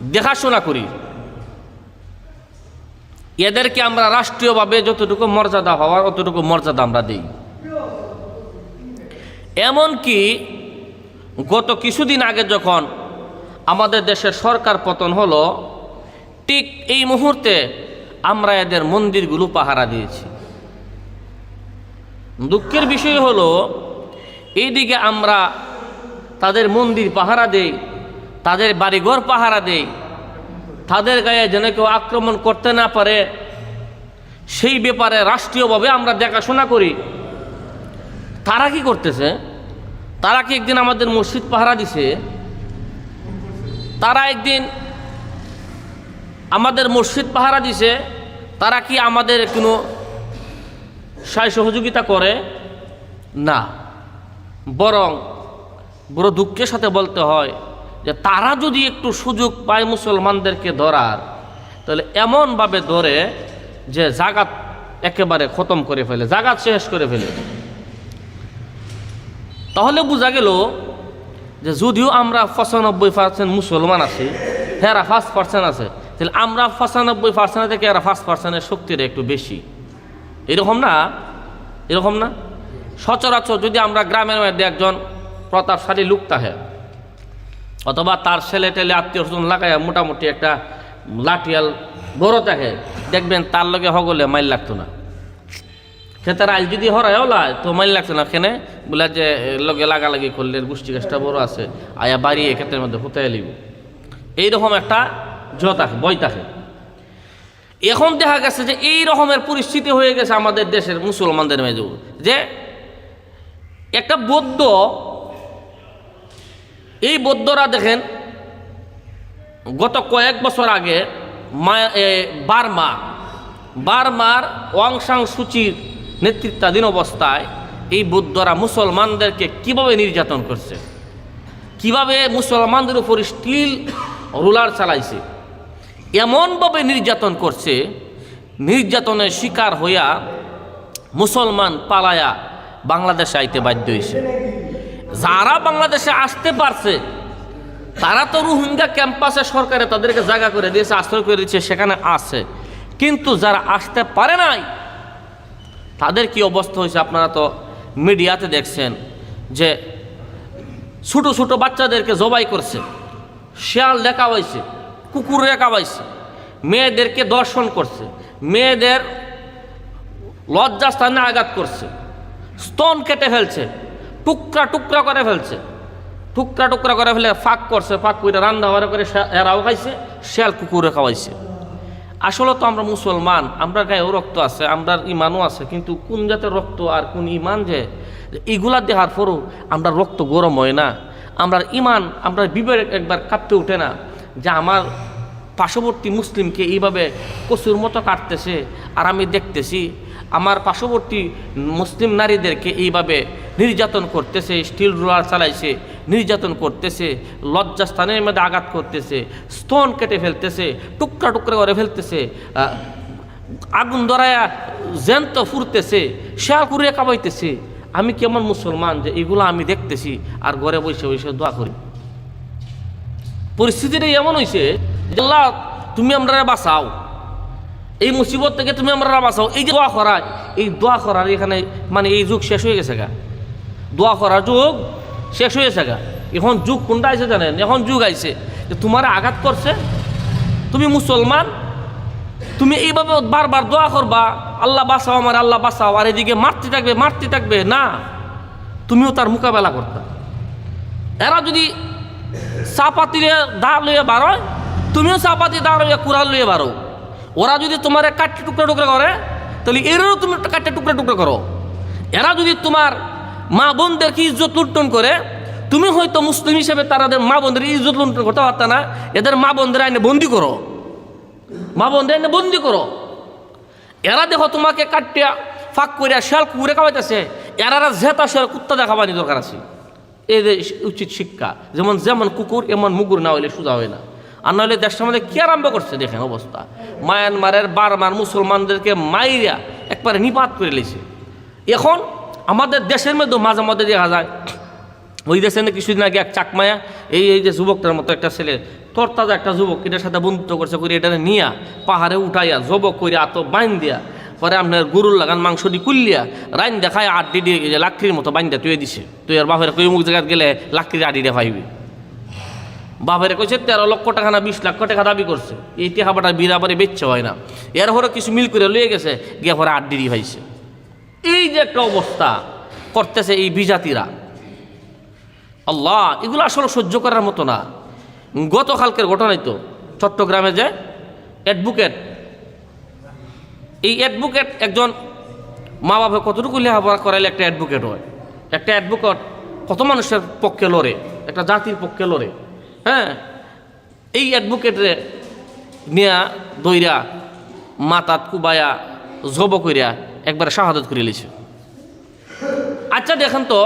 দেখাশোনা করি। এদেরকে আমরা রাষ্ট্রীয়ভাবে যতটুকু মর্যাদা হওয়ার, অতটুকু মর্যাদা আমরা দিই। এমনকি গত কিছুদিন আগে যখন আমাদের দেশের সরকার পতন হলো, ঠিক এই মুহূর্তে আমরা এদের মন্দিরগুলো পাহারা দিয়েছি। দুঃখের বিষয় হলো, এইদিকে আমরা তাদের মন্দির পাহারা দেই তাদের বাড়িঘর পাহারা দেই। তাদের গায়ে যেন কেউ আক্রমণ করতে না পারে, সেই ব্যাপারে রাষ্ট্রীয়ভাবে আমরা দেখাশোনা করি। তারা কি করতেছে? তারা কি একদিন আমাদের মসজিদ পাহারা দিছে? তারা একদিন আমাদের মসজিদ পাহারা দিছে। তারা কি আমাদের কোনো সায় সহযোগিতা করে? না। বরং বড় দুঃখের সাথে বলতে হয় যে তারা যদি একটু সুযোগ পায় মুসলমানদেরকে ধরার, তাহলে এমনভাবে ধরে যে জাগাত একেবারে খতম করে ফেলে, জাগাত শেষ করে ফেলে। তাহলে বোঝা গেল যে যদিও আমরা পঁচানব্বই পার্সেন্ট মুসলমান আছি হ্যাঁ ফার্স্ট পার্সেন্ট আছে, তাহলে আমরা পঁচানব্বই পার্সেন্ট থেকে এরা ফার্স্ট পার্সেন্টের শক্তিটা একটু বেশি। এরকম না? এরকম না? সচরাচর যদি আমরা গ্রামের মধ্যে একজন প্রতাপশালী লোক থাকে অথবা তার ছেলে টেলে আত্মীয় স্বজন লাগায় মোটামুটি একটা লাঠিয়াল বড় থাকে, দেখবেন তার লগে হগলে মাইল লাগতো না। খেতার আইল যদি হরায় ওলায় তো মাইল লাগতো না। কেনে বলে যে লগে লাগালাগি করলে গোষ্ঠী গাছটা বড় আছে, আয়া বাড়িয়ে ক্ষেতের মধ্যে হুতাই লিব এইরকম একটা জ থাকে বই থাকে। এখন দেখা গেছে যে, এই রকমের পরিস্থিতি হয়ে গেছে আমাদের দেশের মুসলমানদের মেজু যে একটা বৌদ্ধ এই বৌদ্ধরা দেখেন, গত কয়েক বছর আগে বার্মা, বার্মার ওয়াং সাং সুচির নেতৃত্বাধীন অবস্থায় এই বৌদ্ধরা মুসলমানদেরকে কীভাবে নির্যাতন করছে? কীভাবে মুসলমানদের উপর স্টিল রুলার চালাইছে? এমনভাবে নির্যাতন করছে, নির্যাতনের শিকার হইয়া মুসলমান পালায়া বাংলাদেশে আইতে বাধ্য হয়েছে যারা বাংলাদেশে আসতে পারছে, তারা তো রোহিঙ্গা ক্যাম্পাসে সরকারে তাদেরকে জায়গা করে দিয়েছে, আশ্রয় করে দিয়েছে, সেখানে আছে। কিন্তু যারা আসতে পারে নাই, তাদের কি অবস্থা হয়েছে আপনারা তো মিডিয়াতে দেখছেন, যে ছোট ছোট বাচ্চাদেরকে জবাই করছে, শিয়াল দেখা হয়েছে কুকুর দেখা হয়েছে মেয়েদেরকে দর্শন করছে, মেয়েদের লজ্জাস্থানে আঘাত করছে, স্তন কেটে ফেলছে টুকরা টুকরা করে ফেলছে। টুকরা টুকরা করে ফেলে ফাঁক করছে, ফাঁক করে রান্না বাড়া করে এরাও খাইছে, শেয়াল কুকুরে খাওয়াইছে। আসলে তো আমরা মুসলমান, আমরা গায়েও রক্ত আছে, আমরা ইমানও আছে, কিন্তু কোন জাতের রক্ত আর কোন ইমান যে? এগুলা দেহার পরও আমরা রক্ত গরম হয় না। আমরা ইমান, আমরা বিবেক একবার কাঁপতে ওঠে না যে আমার পার্শ্ববর্তী মুসলিমকে এইভাবে কচুর মতো কাটতেছে আর আমি দেখতেছি আমার পার্শ্ববর্তী মুসলিম নারীদেরকে এইভাবে নির্যাতন করতেছে স্টিল রোলার চালাইছে, নির্যাতন করতেছে, লজ্জাস্থানের মধ্যে আঘাত করতেছে স্তন কেটে ফেলতেছে, টুকরা টুকরা করে ফেলতেছে আগুন ধরায়া জ্যান্ত ফুরতেছে শেয়ার কুড়িয়ে কাবাইতেছে আমি কেমন মুসলমান যে এগুলো আমি দেখতেছি আর ঘরে বসে বসে দোয়া করি? পরিস্থিতিটা এমন হয়েছে আল্লাহ তুমি আমরা বাঁচাও। এই মুসিবত থেকে তুমি আমরা বাঁচাও। এই যে দোয়া করা, এই দোয়া করার এখানে মানে এই যুগ শেষ হয়ে গেছে গা। দোয়া করার যুগ শেষ হয়ে গেছে গা। এখন যুগ কোনটা আইছে জানেন? এখন যুগ আইছে যে তোমার আঘাত করছে। তুমি মুসলমান, তুমি এইভাবে বারবার দোয়া করবা, আল্লাহ বাঁচাও আমার, আল্লাহ বাঁচাও। আর এদিকে মারতে থাকবে মারতে থাকবে, না। তুমিও তার মোকাবেলা করতা। এরা যদি চাপাতি দা লইয়া বারোয় তুমিও চাপাতি দা লইয়া কুড়াল লইয়া বারো। ওরা যদি তোমার কাটতে টুকরা টুকরা করে, তাহলে এরও তুমি কাটতে টুকরা টুকরা করো। এরা যদি তোমার মা বোনদেরকে ইজ্জত লুণ্ঠন করে, তুমি হয়তো মুসলিম হিসেবে তাদের মা বোনদের ইজ্জত লুণ্ঠন করতে পারত না, এদের মা বোনদের আইনে বন্দি করো। মা বোনদের আইনে বন্দি করো। এরা দেখো তোমাকে কাটিয়া ফাঁক করিয়া শিয়াল কুকুরে খাওয়াইতেছে। এরা জেতা শিয়াল কুত্তা দেখাবানি দরকার আছে। এদের উচিত শিক্ষা, যেমন যেমন কুকুর, এমন মুগুর না হইলে সোজা হয় না। আর নাহলে দেশটার মধ্যে কি আরম্ভ করছে? দেখেন অবস্থা। মায়ানমারের বারবার মুসলমানদেরকে মাইরা একবারে নিপাত করে লেছে। এখন আমাদের দেশের মধ্যে মাঝে মধ্যে দেখা যায়, ওই দেশে না কিছুদিন আগে এক চাকমায়া, এই এই যে যুবকটার মতো একটা ছেলে, তরতাজা একটা যুবক, এটার সাথে বন্ধুত্ব করছে করে এটা নিয়া, পাহাড়ে উঠাইয়া জবক করে আত বাইন দিয়া, পরে আপনার গরুর লাগান মাংস দি কুল্লিয়া, রাইন দেখায় আড্ডি দিয়ে লাকড়ির মতো বাইন দিয়া তুই দিছে। তুই আর বাপের কই মুখ জায়গায় গেলে লাকড়ির আড্ডি দিয়ে পাইবি বাপের কইছে, তেরো লক্ষ টাকা না বিশ লক্ষ টাকা দাবি করছে। এই টেকাপাটা বিরাবারে বেচছে হয় না। এর হরে কিছু মিল করে লয়ে গেছে, গিয়ে পরে আড্ডি দিয়ে পাইছে এই যে একটা অবস্থা করতেছে এই বিজাতিরা। আল্লাহ, এগুলো আসলে সহ্য করার মতো না। গতকালকের ঘটনাই তো, চট্টগ্রামে যে অ্যাডভোকেট, এই অ্যাডভোকেট একজন মা বাবা কতটুকু লেখাপড়া করাইলে একটা অ্যাডভোকেট হয়? একটা অ্যাডভোকেট কত মানুষের পক্ষে লড়ে? একটা জাতির পক্ষে লড়ে? হ্যাঁ এই অ্যাডভোকেটরে নিয়া দইরা, মাতাত কুবায়া, জব কইরা একবারে শাহাদত করে লিছে আচ্ছা দেখেন তো,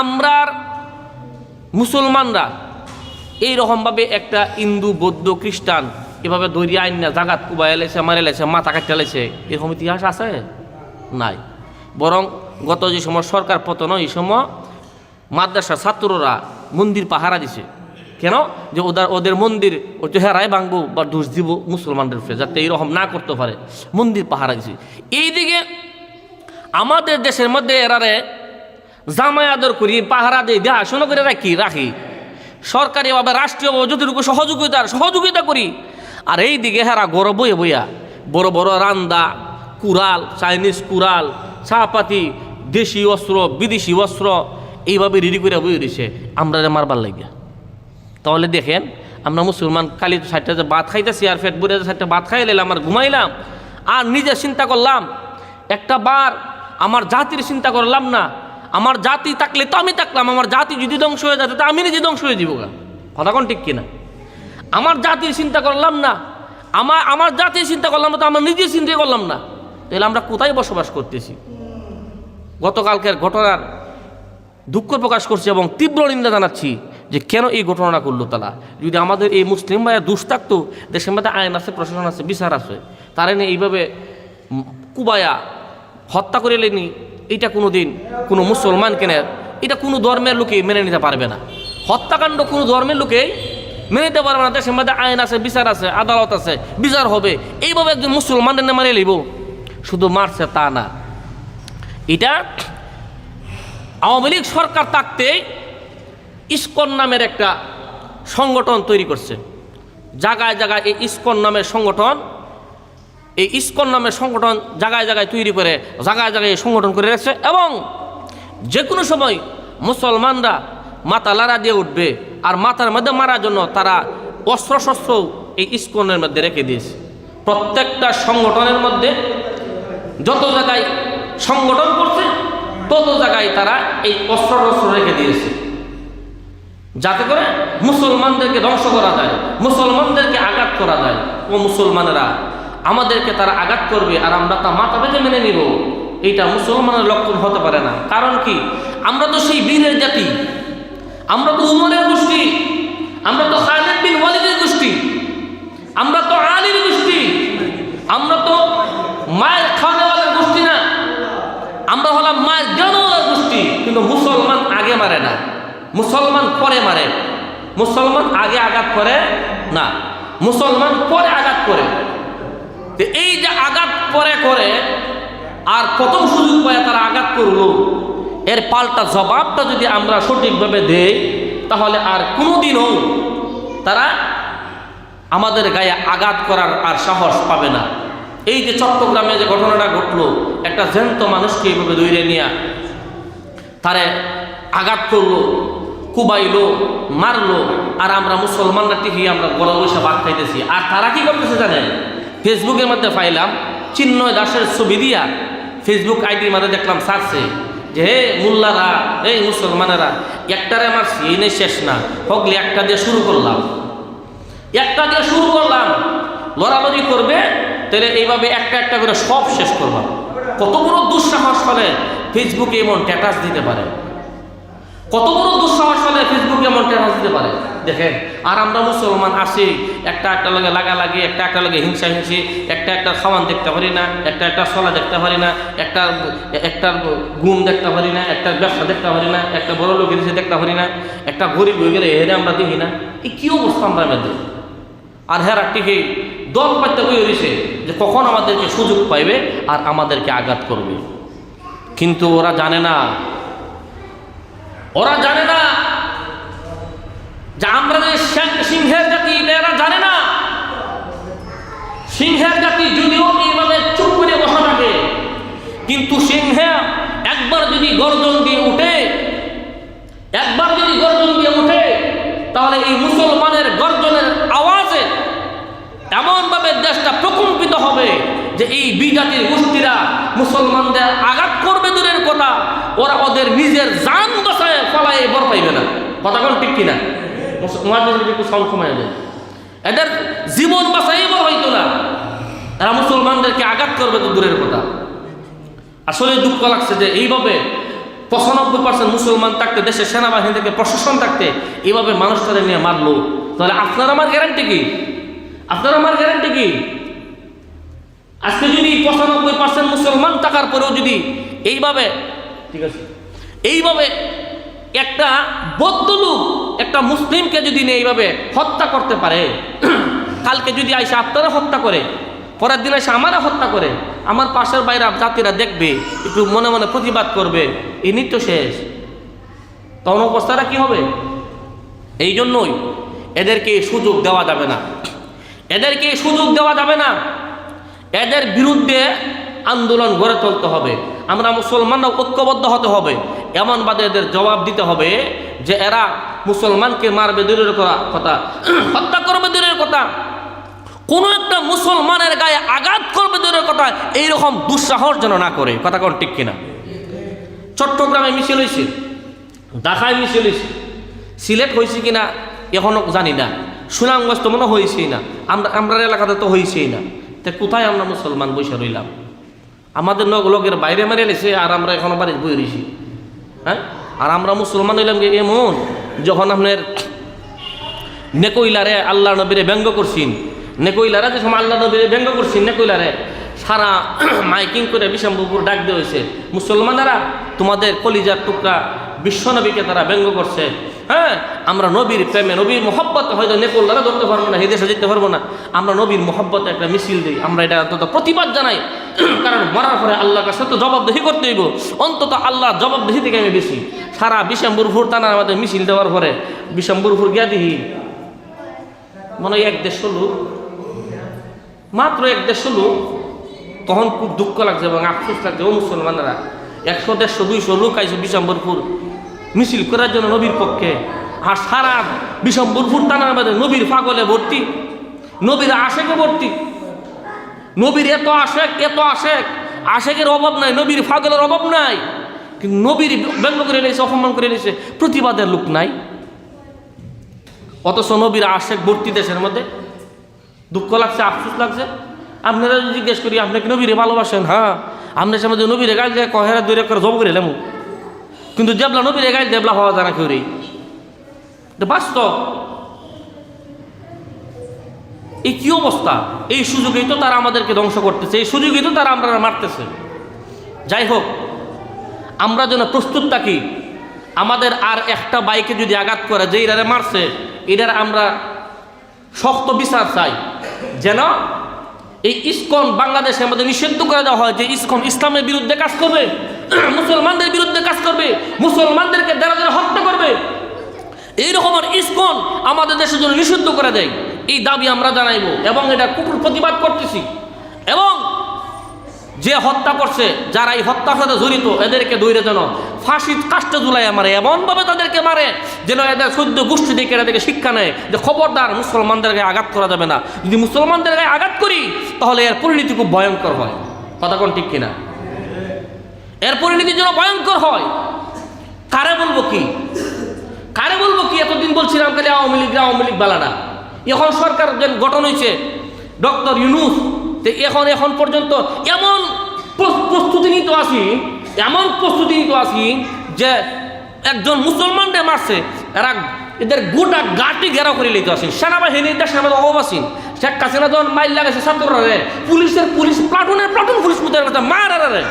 আমরার মুসলমানরা এই রকমভাবে একটা হিন্দু, বৌদ্ধ, খ্রিস্টান এভাবে দরিয়া আইন না জাগাত কুবাই এলেছে মারে লেছে মাথা কাটতে লেছে এরকম ইতিহাস আছে? নাই। বরং গত যে সময় সরকার পতন এই সময় মাদ্রাসার ছাত্ররা মন্দির পাহারা দিছে। কেন? যে ওদের ওদের মন্দির, ও চেহারায় ভাঙবো বা দোষ দিব মুসলমানদের উপরে, যাতে এইরকম না করতে পারে। মন্দির পাহারা দিছে। এইদিকে আমাদের দেশের মধ্যে এরারে জামাই আদর করি, পাহারা দিয়ে দেখাশোনা করে রাখি রাখি। সরকারিভাবে, রাষ্ট্রীয়ভাবে যতটুকু সহযোগিতার সহযোগিতা করি, আর এই দিকে হেরা গরব বইয়ে বইয়া, বড় বড় রান্দা, কুড়াল, চাইনিজ কুড়াল, চাপাতি, দেশি অস্ত্র, বিদেশি অস্ত্র, এইভাবে রেডি করে বই রয়েছে আমরা মারবার লাগিয়া। তাহলে দেখেন, আমরা মুসলমান কালি যে ভাত খাইতেছি আর ফেট বুড়ে সাইডটা ভাত খাই লাইলাম আর ঘুমাইলাম। আর নিজে চিন্তা করলাম, একটা বার আমার জাতির চিন্তা করলাম না। আমার জাতি থাকলে তো আমি থাকলাম, আমার জাতি যদি ধ্বংস হয়ে যেত তো আমি নিজে ধ্বংস হয়ে যাব কথা কোন ঠিক কিনা? আমার জাতির চিন্তা করলাম না, আমার আমার জাতির চিন্তা করলাম না তো আমার নিজে চিন্তা করলাম না। তাহলে আমরা কোথায় বসবাস করতেছি? গতকালকের ঘটনার দুঃখ প্রকাশ করছি এবং তীব্র নিন্দা জানাচ্ছি। যে কেন এই ঘটনাটা করল তারা যদি আমাদের এই মুসলিম ভাইয়ের দোষ থাকতো, দেশের মধ্যে আইন আছে, প্রশাসন আছে, বিচার আছে, তারা নিয়ে এইভাবে কুবায়া হত্যা করে লেনি এটা কোনো দিন কোনো মুসলমান কেনে, এটা কোনো ধর্মের লোকে মেনে নিতে পারবে না। হত্যাকাণ্ড কোনো ধর্মের লোকেই মেনে নিতে পারবে না, দেশের মধ্যে আইন আছে, বিচার আছে, আদালত আছে, বিচার হবে, এইভাবে একজন মুসলমানদের মারিয়ে লিব শুধু মারছে তা না। এটা আওয়ামী লীগ সরকার থাকতে ইস্কন নামের একটা সংগঠন তৈরি করছে। জায়গায় জায়গায় এই ইস্কন নামের সংগঠন, এই ইস্কন নামের সংগঠন জায়গায় জায়গায় তৈরি করে, জায়গায় জায়গায় এই সংগঠন করে রাখছে এবং যে কোনো সময় মুসলমানরা মাথা লাড়া দিয়ে উঠবে আর মাথার মধ্যে মারার জন্য তারা অস্ত্র শস্ত্র এই ইস্কনের মধ্যে রেখে দিয়েছে। প্রত্যেকটা সংগঠনের মধ্যে যত জায়গায় সংগঠন করছে, তত জায়গায় তারা এই অস্ত্র টস্ত্র রেখে দিয়েছে। যাতে করে মুসলমানদেরকে ধ্বংস করা যায়, মুসলমানদেরকে আঘাত করা যায়। ও মুসলমানেরা, আমাদেরকে তারা আঘাত করবে আর আমরা তা মাথা বেঁধে মেনে নিব। এইটা মুসলমানের লক্ষণ হতে পারে না। কারণ কি? আমরা তো সেই বীরের জাতি। আমরা তো উমরের গোষ্ঠী। আমরা তো খালিদ বিন ওয়ালিদের গোষ্ঠী। আমরা তো আলীর গোষ্ঠী। আমরা তো মায়ের খাওয়ানোওয়ালার গোষ্ঠী না। আমরা হলাম মায়ের দেওয়ানোয়ালার গোষ্ঠী। কিন্তু মুসলমান আগে মারে না। মুসলমান পরে মারে। মুসলমান আগে আঘাত করে, না। মুসলমান পরে আঘাত করে। এই যে আঘাত পরে করে, আর প্রথম সুযোগ পায় তারা আঘাত করল। এর পাল্টা জবাবটা যদি আমরা সঠিকভাবে দেই, তাহলে আর কোনোদিনও তারা আমাদের গায়ে আঘাত করার আর সাহস পাবে না। এই যে চট্টগ্রামে যে ঘটনাটা ঘটলো, একটা জ্যান্ত মানুষকে এইভাবে দৌড়ে নিয়ে তারে আঘাত করল। কুবাইলো, মারলো, আর আমরা মুসলমানরা টিকি আমরা গলা বসে ভাত খাইতেছি। আর তারা কি করতেছে জানেন? ফেসবুকের মধ্যে পাইলাম চিন্ময় দাসের ছবি দিয়া ফেসবুক আইডির মধ্যে দেখলাম সারছে যে, হে মোল্লারা, এই মুসলমানেরা, একটারে মারছি এই নেই শেষ না, হগলি একটা দিয়ে শুরু করলাম। একটা দিয়ে শুরু করলাম, লড়ালড়ি করবে, তাহলে এইভাবে একটা একটা করে সব শেষ করলাম। কত বড় দুঃসাহস হলে ফেসবুকে এমন স্ট্যাটাস দিতে পারে। কত বড় দুঃসাহস হলে ফেসবুকে এমন স্ট্যাটাস দিতে পারে? দেখেন, আর আমরা মুসলমান আসি একটা একটা লগে লাগা লাগে একটা একটা লগে হিংসা হিংসি, একটা একটা খাওয়ান দেখতে পারি না, একটা একটা সলা দেখতে পারি না, একটা একটা গুম দেখতে পারি না, একটা ব্যবসা দেখতে পারি না, একটা বড় লোক এসে দেখতে পারি না, একটা গরিব হয়ে গেলে হেরে আমরা দেখি না। এই কি অবস্থা আমরা মধ্যে আর হেরা টিকে দল পাইতে রয়েছে যে কখন আমাদেরকে সুযোগ পাইবে আর আমাদেরকে আঘাত করবে? কিন্তু ওরা জানে না ওরা জানে না যে আমরা যে সিংহের জাতি এরা জানে না। সিংহের জাতি যদিও এইভাবে চুপ করে বসা থাকে, কিন্তু সিংহে একবার যদি গর্জন দিয়ে উঠে, একবার যদি গর্জন দিয়ে উঠে, তাহলে এই মুসলমানের গর্জনের আওয়াজে এমনভাবে দেশটা প্রকম্পিত হবে যে এই বিজাতির গোষ্ঠীরা মুসলমানদের আঘাত করবে দূরের কথা, ওরা ওদের নিজের জান বসায় ফলায় বর পাইবে না। কথা কোন? ঠিক কিনা সাউন্ড কমায় দেয় এদের জীবন বাঁচাই বড় হইতো না। এরা মুসলমানদেরকে আঘাত করবে তো দূরের কথা। আসলে দুঃখ লাগছে যে এইভাবে পঁচানব্বই পার্সেন্ট মুসলমান থাকতে, দেশের সেনাবাহিনী থেকে প্রশাসন থাকতে, এইভাবে মানুষটাকে নিয়ে মারলো। তাহলে আপনার আমার গ্যারান্টি কি? আপনার আমার গ্যারান্টি কি? আজকে যদি পঁচানব্বই পার্সেন্ট মুসলমান থাকার পরেও যদি এইভাবে, ঠিক আছে, এইভাবে একটা বৌদ্ধ লোক, একটা মুসলিমকে যদি এইভাবে হত্যা করতে পারে, কালকে যদি আইসা আপনারা হত্যা করে, পরের দিন এসে আমারা হত্যা করে, আমার পাশের বাইরে জাতিরা দেখবে, একটু মনে মনে প্রতিবাদ করবে, এই নৃত্য শেষ। তখন অবস্থাটা কি হবে? এই জন্যই এদেরকে সুযোগ দেওয়া যাবে না। এদেরকে সুযোগ দেওয়া যাবে না। এদের বিরুদ্ধে আন্দোলন গড়ে তুলতে হবে। আমরা মুসলমানরা ঐক্যবদ্ধ হতে হবে। এমনভাবে এদের জবাব দিতে হবে যে এরা মুসলমানকে মারবে দূরের কথা হত্যা করবে দূরের কথা। কোনো একটা মুসলমানের গায়ে আঘাত করবে দূরের কথা, এইরকম দুঃসাহস যেন না করে। কথা কোন ঠিক কিনা? চট্টগ্রামে মিছিল হয়েছে ঢাকায় মিছিল হয়েছে সিলেট হয়েছে কিনা, এখনও জানি না। সুনামগঞ্জ তো মনে হয়েছেই না। আমরা আমরা এলাকাতে তো হয়েছেই না। তা কোথায় আমরা মুসলমান বসে রইলাম? আমাদের লগের বাইরে মেরে এলেছে আর আমরা এখনও বাড়ি বই রয়েছি হ্যাঁ? আর আমরা মুসলমান হইলাম এমন? যখন আপনার নেকইলারে আল্লাহ নবীরে ব্যঙ্গ করছেন নেকইলারা যে সময় আল্লাহ নবীরে ব্যঙ্গ করছেন নেকইলারে সারা মাইকিং করে বিশম্বপুর ডাক দেওয়া হয়েছে, মুসলমানেরা তোমাদের কলিজার টুকরা বিশ্বনবীকে তারা ব্যঙ্গ করছে। হ্যাঁ? আমরা নবীর প্রেমে, নবীর মহব্বত হয়তো নেকল্লারা ধরতে পারব না এই দেশে যেতে পারব না। আমরা নবীর মহব্বতে একটা মিছিল দিই, আমরা এটা অন্তত প্রতিবাদ জানাই। কারণ মরার পরে আল্লাহর কাছে তো জবাবদেহি করতে হইব। অন্তত আল্লাহ জবাবদেহি থেকে আমি বেশি। সারা বিশম্বরপুর টানা আমাদের মিছিল দেওয়ার পরে বিশম্বরপুর গিয়া দিহি মনে হয় এক দেড়শো লোক। মাত্র এক দেড়শো লোক। তখন খুব দুঃখ লাগছে এবং আফসোস লাগছে, ও মুসলমানেরা, একশো দেড়শো, দুইশো লোক আইসে বিশম্বরপুর মিছিল করার জন্য নবীর পক্ষে। আর সারা বিশম্বরপুর টানার বাদে নবীর পাগলে ভর্তি, নবীর আশেকে ভর্তি। নবীর এত আশেক এত আশেক। আশেকের অভাব নাই, নবীর পাগলের অভাব নাই। কিন্তু নবীর ব্যঙ্গ করে নিয়েছে অপমান করে নিয়েছে প্রতিবাদের লোক নাই। অথচ নবীর আশেক ভর্তি দেশের মধ্যে। দুঃখ লাগছে, আফসোস লাগছে। আপনারা যদি জিজ্ঞেস করি, আপনি কি নবীরে ভালোবাসেন? হ্যাঁ। আপনার সামনে নবীরে গাইল দিয়ে কহেরা দূরে করে জব করে কিন্তু দেবলা নবীরে গাইল দেবলা হওয়া জানা কেউ রে। বাস্তব। এই কি অবস্থা? এই সুযোগেই তো তারা আমাদেরকে ধ্বংস করতেছে, এই সুযোগেই তো তারা আমরা মারতেছে। যাই হোক, আমরা যেন প্রস্তুত থাকি, আমাদের আর একটা বাইকে যদি আঘাত করে, যে এরারে মারছে, এটার আমরা শক্ত বিচার চাই। যেন এই ইস্কন বাংলাদেশে আমাদের নিষিদ্ধ করে দেওয়া হয় যে ইস্কন ইসলামের বিরুদ্ধে কাজ করবে, মুসলমানদের বিরুদ্ধে কাজ করবে, মুসলমানদেরকে দ্বারা হত্যা করবে, এইরকম ইস্কন আমাদের দেশের জন্য নিষিদ্ধ করে দেয়। এই দাবি আমরা জানাইব এবং এটা কুকুর প্রতিবাদ করতেছি। এবং যে হত্যা করছে, যারা এই হত্যার সাথে জড়িত, এদেরকে দৈরে যেন ফাঁসির কাষ্টে জুলাইয়া মারে, এমনভাবে তাদেরকে মারে যেন এদের সদ্য গোষ্ঠী থেকে এদেরকে শিক্ষা নেয় যে খবরদার মুসলমানদের গায়ে আঘাত করা যাবে না। যদি মুসলমানদের গায়ে আঘাত করি, তাহলে এর পরিণতি খুব ভয়ঙ্কর হয়। কথা কোন ঠিক কিনা? এর পরিণতি যেন ভয়ঙ্কর হয়। কারে বলব কি? কারে বলব কি? এতদিন বলছিলাম খালি আওয়ামী লীগ আওয়ামী লীগ বালানা এখন সরকার যে গঠন হয়েছে ডক্টর ইউনুস এখন এখন পর্যন্ত এমন প্র- প্রস্তুতি নিতে আসি, এমন প্রস্তুতি নিতে আসি যে একজন মুসলমানকে মারছে, এরা এদের গোটা গাটি ঘেরাও করে লইতে আসেন সেনাবাহিনী দেশের মধ্যে অভাব আসেন শেখ হাসিনা যখন মাইল লাগাইছে ছাত্ররা রে, পুলিশের, পুলিশ প্লাটুনের প্লাটুন পুলিশ মুদের কথা মার আর রে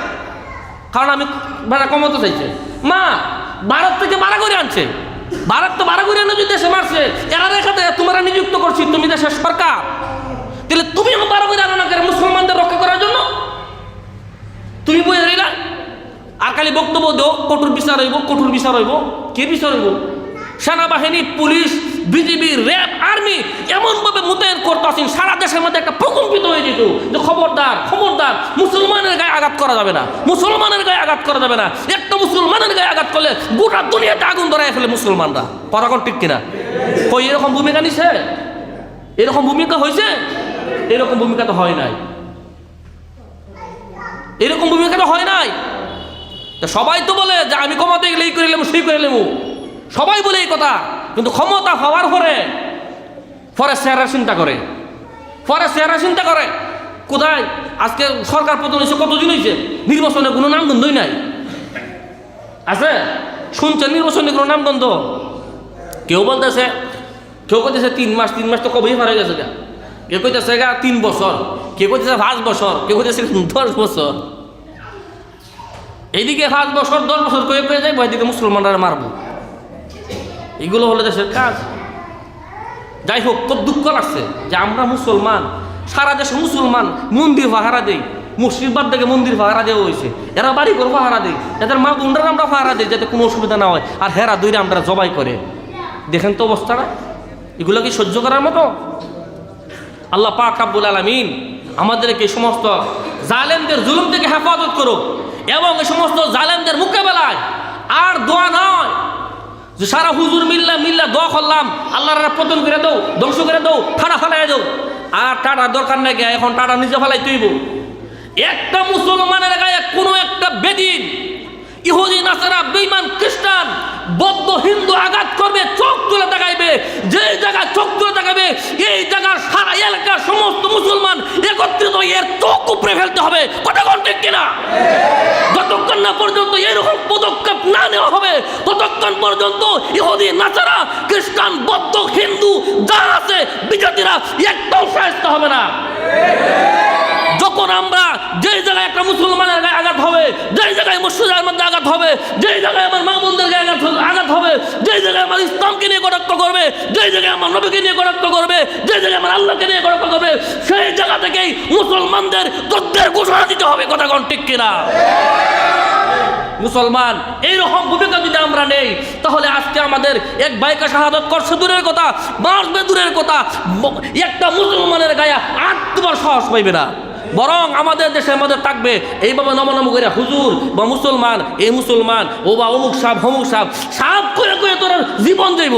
কারণ আমি ভাড়া কমাতে চাইছে। মা, ভারত থেকে ভাড়া করে আনছে। ভারত তো বারো করে এনে যদি দেশে মারছে। এরা রেখা দেয় তোমরা নিযুক্ত করছি, তুমি দেশের সরকার। তাহলে তুমি বারো করে মুসলমানদের রক্ষা করার জন্য? তুমি বই রইলা? আর খালি বক্তব্য দেও, কঠোর বিচার হইব, কঠোর বিচার হইব। কে বিচার হইব? সেনাবাহিনী, পুলিশ বিজিবি, র্যাব, আর্মি এমনভাবে মোতায়েন করতেছেন, সারা দেশের মধ্যে একটা প্রকম্পিত হয়ে যেত। যে খবরদার খবরদার, মুসলমানের গায়ে আঘাত করা যাবে না। মুসলমানের গায়ে আঘাত করা যাবে না। একটা মুসলমানের গায়ে আঘাত করলে গোটা দুনিয়াতে আগুন ধরায় ফেলে মুসলমানরা। পরাগণ ঠিক কিনা? কই, এরকম ভূমিকা নিছে? এরকম ভূমিকা হয়েছে এরকম ভূমিকা তো হয় নাই। এরকম ভূমিকা তো হয় নাই। সবাই তো বলে যে আমি কমাতে গেলে এই করে লেমু সেই করে লেমু সবাই বলে এই কথা। কিন্তু ক্ষমতা হওয়ার পরে পরে চেহারা চিন্তা করে। পরে চেহারা চিন্তা করে, কোথায় আজকে সরকার পতন হয়েছে, কতদিন হয়েছে? নির্বাচনে কোনো নামগন্ধই নাই। আছে? শুনছেন নির্বাচনে কোনো নামগন্ধ? কেউ বলতেছে, কেউ কইতেছে তিন মাস তিন মাস তো কবেই পারে গেছে গা। কেউ কইতেছে গা তিন বছর, কেউ কইতেছে পাঁচ বছর, কেউ কইতেছে দশ বছর। এইদিকে পাঁচ বছর, দশ বছর কয়ে কয়ে যাইব এদিকে মুসলমানরা মারবো। এগুলো হলো দেশের কাজ। যাই হোক, খুব দুঃখ লাগছে যে আমরা মুসলমান, সারা দেশে মুসলমান মন্দির পাহারা দেই মসজিদ বাদ থেকে মন্দির পাহারা দেওয়া হয়েছে। এরা বাড়ি করে পাহারা দেয়, এদের মা বোনরা আমরা পাহারা দিই যাতে কোনো অসুবিধা না হয়। আর হেরা দইরে আমরা জবাই করে। দেখেন তো অবস্থাটা। এগুলো কি সহ্য করার মতো? আল্লাহ পাক রাব্বুল আলামিন আমাদেরকে সমস্ত জালেমদের জুলুম থেকে হেফাজত করুক এবং এই সমস্ত জালেমদের মোকাবেলায় আর দোয়া নয়। যে সারা হুজুর মিল্লা মিল্লা দোয়া করলাম, আল্লাহর পতন করে দাও, ধ্বংস করে দাও, ফাড়া ফেলাই দাও। আর টাটা দরকার নাই গিয়া এখন টাটা নিজে ফালাই তুইব। একটা মুসলমানের গায়ে কোনো একটা বেদিন, ইহুদি, নাসারা বেইমান খ্রিস্টান বৌদ্ধ হিন্দু আঘাত করবে, চোখ তুলে দেখাইবে যে জায়গা চোখ তুলে দেখাবে এই জায়গার সারা এলাকার সমস্ত মুসলমান একত্রিত এর চোখ উপরে ফেলতে হবে। কথা কোন ঠিক কিনা? যতক্ষণ না পর্যন্ত এরকম পদক্ষেপ না নেওয়া হবে, ততক্ষণ পর্যন্ত ইহুদি নাচারা খ্রিস্টান, বৌদ্ধ, হিন্দু যা আছে, বিজাতিরা একটাও সাহায্য হবে না। যখন আমরা যেই জায়গায় একটা মুসলমানের গায়ে আঘাত হবে, যেই জায়গায় মসজিদের মধ্যে আঘাত হবে, যেই জায়গায় আমার মা বোনদের হবে- যেই জায়গায় আমার ইসলামকে নিয়ে কটাক্ষ করবে, যেই জায়গায় আমার নবীকে নিয়ে কটাক্ষ করবে, যেই জায়গায় আমার আল্লাহকে নিয়ে কটাক্ষ করবে, সেই জায়গা থেকেই মুসলমানদের যুদ্ধের ঘোষণা দিতে হবে, কথা কোন ঠিক কিনা? মুসলমান, এইরকম ভূমিকা যদি আমরা নেই, তাহলে আজকে আমাদের এক বাইকে শাহাদত করছে দূরের কথা, বাঁচবে দূরের কথা একটা মুসলমানের গায়ে আটবার সাহস পাইবে না। বরং আমাদের দেশে আমাদের থাকবে, এইভাবে নমনম করে হুজুর বা মুসলমান, এই মুসলমান, ও বা অমুক সাপ, হমুক সাপ সাপ করে করে তোর জীবন যাইব।